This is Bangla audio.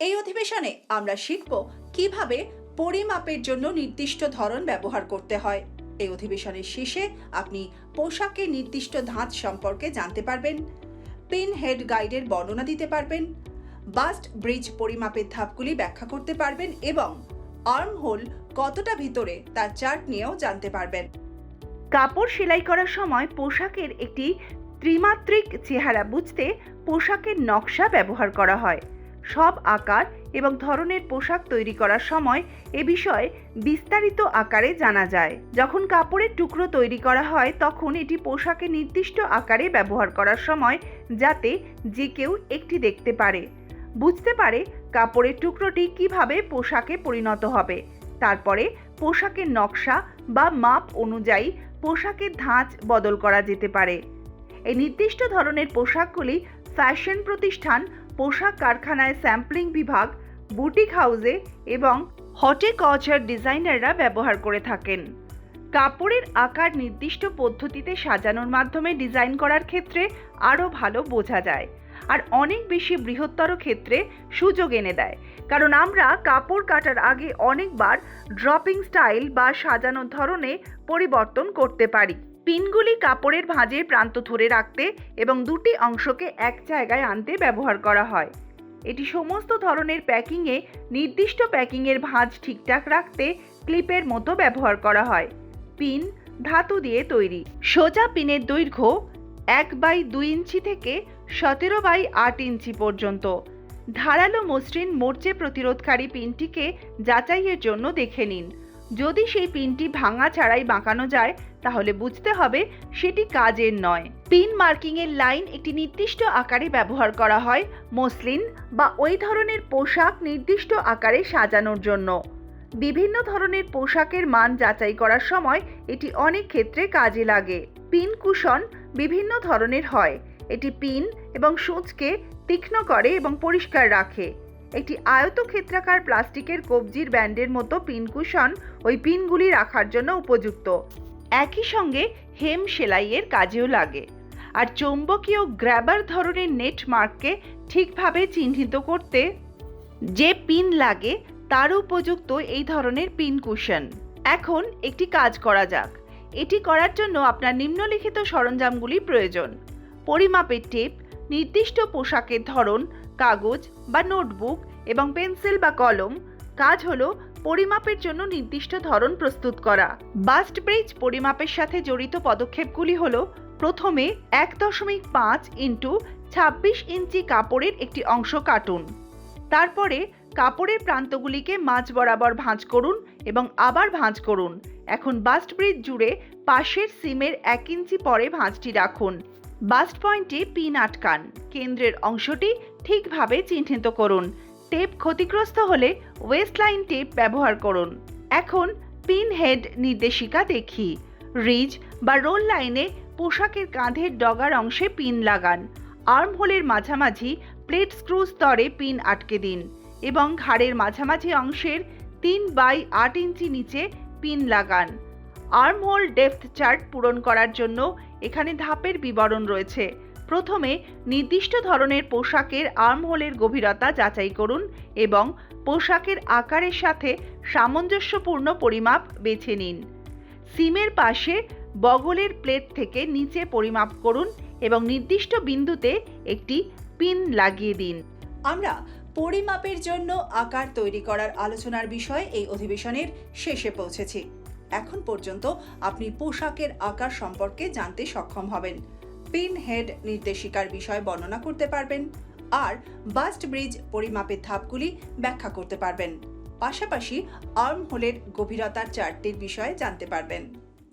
এই অধিবেশনে আমরা শিখব কীভাবে পরিমাপের জন্য নির্দিষ্ট ধরন ব্যবহার করতে হয়। এই অধিবেশনের শেষে আপনি পোশাকের নির্দিষ্ট ধাঁচ সম্পর্কে জানতে পারবেন। পিন হেড গাইডের বর্ণনা দিতে পারবেন। বাস্ট ব্রিজ পরিমাপের ধাপগুলি ব্যাখ্যা করতে পারবেন এবং আর্ম হোল কতটা ভিতরে তার চার্ট নিয়েও জানতে পারবেন। কাপড় সেলাই করার সময় পোশাকের একটি ত্রিমাত্রিক চেহারা বুঝতে পোশাকের নকশা ব্যবহার করা হয়। সব আকার এবং ধরনের পোশাক তৈরি করার সময় এ বিষয়ে বিস্তারিত আকারে জানা যায়। যখন কাপড়ের টুকরো তৈরি করা হয়, তখন এটি পোশাকে নির্দিষ্ট আকারে ব্যবহার করার সময় যাতে যে কেউ একটি দেখতে পারে। বুঝতে পারে কাপড়ের টুকরোটি কীভাবে পোশাকে পরিণত হবে। তারপরে পোশাকের নকশা বা মাপ অনুযায়ী পোশাকের ধাঁচ বদল করা যেতে পারে। এই নির্দিষ্ট ধরনের পোশাকগুলি ফ্যাশন প্রতিষ্ঠান পোশাক কারখানায় স্যাম্পলিং বিভাগ, বুটিক হাউসে এবং হর্টিকালচার ডিজাইনাররা ব্যবহার করে থাকেন। কাপড়ের আকার নির্দিষ্ট পদ্ধতিতে সাজানোর মাধ্যমে ডিজাইন করার ক্ষেত্রে আরও ভালো বোঝা যায় আর অনেক বেশি বৃহত্তর ক্ষেত্রে সুযোগ এনে দেয়। কারণ আমরা কাপড় কাটার আগে অনেকবার ড্রপিং স্টাইল বা সাজানোর ধরনে পরিবর্তন করতে পারি। পিনগুলি কাপড়ের ভাঁজের প্রান্ত ধরে রাখতে এবং দুটি অংশকে এক জায়গায় আনতে ব্যবহার করা হয়। এটি সমস্ত ধরনের প্যাকিংয়ে নির্দিষ্ট প্যাকিংয়ের ভাঁজ ঠিকঠাক রাখতে ক্লিপের মতো ব্যবহার করা হয়। পিন ধাতু দিয়ে তৈরি। সোজা পিনের দৈর্ঘ্য এক বাই দুই ইঞ্চি থেকে সতেরো বাই আট ইঞ্চি পর্যন্ত। ধারালো মসৃণ মোর্চে প্রতিরোধকারী পিনটিকে যাচাইয়ের জন্য দেখে নিন। যদি সেই পিনটি ভাঙা ছাড়াই বাঁকানো যায় তাহলে বুঝতে হবে সেটি কাজের নয়। পিন মার্কিং এর লাইন একটি নির্দিষ্ট আকারে ব্যবহার করা হয়, মসলিন বা ওই ধরনের পোশাক নির্দিষ্ট আকারে সাজানোর জন্য। বিভিন্ন ধরনের পোশাকের মান যাচাই করার সময় এটি অনেক ক্ষেত্রে কাজে লাগে। পিন কুশন বিভিন্ন ধরনের হয়। এটি পিন এবং সূচকে তীক্ষ্ণ করে এবং পরিষ্কার রাখে। একটি আয়তক্ষেত্রাকার প্লাস্টিকের কবজির ব্যান্ডের মতো পিন কুশন ওই পিনগুলি রাখার জন্য উপযুক্ত। একই সঙ্গে হেম সেলাইয়ের কাজেও লাগে। আর চৌম্বকীয় গ্র্যাবার ধরনের নেটমার্ককে ঠিকভাবে চিহ্নিত করতে যে পিন লাগে তার উপযুক্ত এই ধরনের পিন কুশন। এখন একটি কাজ করা যাক। এটি করার জন্য আপনার নিম্নলিখিত সরঞ্জামগুলি প্রয়োজন। পরিমাপের টেপ, নির্দিষ্ট পোশাকের ধরন, কাগজ বা নোটবুক এবং পেন্সিল বা কলম। কাজ হলো পরিমাপের জন্য নির্দিষ্ট ধরন প্রস্তুত করা। বাস্ট ব্রিজ পরিমাপের সাথে জড়িত পদক্ষেপগুলি হল, প্রথমে এক দশমিক পাঁচ ইন্টু ছাব্বিশ ইঞ্চি কাপড়ের একটি অংশ কাটুন। তারপরে কাপড়ের প্রান্তগুলিকে মাঝ বরাবর ভাঁজ করুন এবং আবার ভাঁজ করুন। এখন বাস্ট ব্রিজ জুড়ে পাশের সিমের এক ইঞ্চি পরে ভাঁজটি রাখুন। বাস্ট পয়েন্টে পিন আটকান। কেন্দ্রের অংশটি ঠিকভাবে চিহ্নিত করুন। টেপ ক্ষতিগ্রস্ত হলে ওয়েস্ট লাইন টেপ ব্যবহার করুন। এখন পিন হেড নির্দেশিকা দেখি। রিজ বা রোল লাইনে পোশাকের কাঁধের ডগার অংশে পিন লাগান। আর্ম হোলের মাঝামাঝি প্লেট স্ক্রু স্তরে পিন আটকে দিন এবং ঘাড়ের মাঝামাঝি অংশের তিন বাই আট ইঞ্চি নিচে পিন লাগান। আর্ম হোল ডেপথ চার্ট পূরণ করার জন্য এখানে ধাপের বিবরণ রয়েছে। প্রথমে নির্দিষ্ট ধরনের পোশাকের আর্ম হোলের গভীরতা যাচাই করুন এবং পোশাকের আকারের সাথে সামঞ্জস্যপূর্ণ পরিমাপ বেছে নিন। সিমের পাশে বগলের প্লেট থেকে নিচে পরিমাপ করুন এবং নির্দিষ্ট বিন্দুতে একটি পিন লাগিয়ে দিন। আমরা পরিমাপের জন্য আকার তৈরি করার আলোচনার বিষয়ে এই অধিবেশনের শেষে পৌঁছেছি। এখন পর্যন্ত আপনি পোশাকের আকার সম্পর্কে জানতে সক্ষম হবেন। পিন হেড নির্দেশিকার বিষয় বর্ণনা করতে পারবেন আর বাস্ট ব্রিজ পরিমাপের ধাপগুলি ব্যাখ্যা করতে পারবেন। পাশাপাশি আর্ম হোলের গভীরতার চারটির বিষয়ে জানতে পারবেন।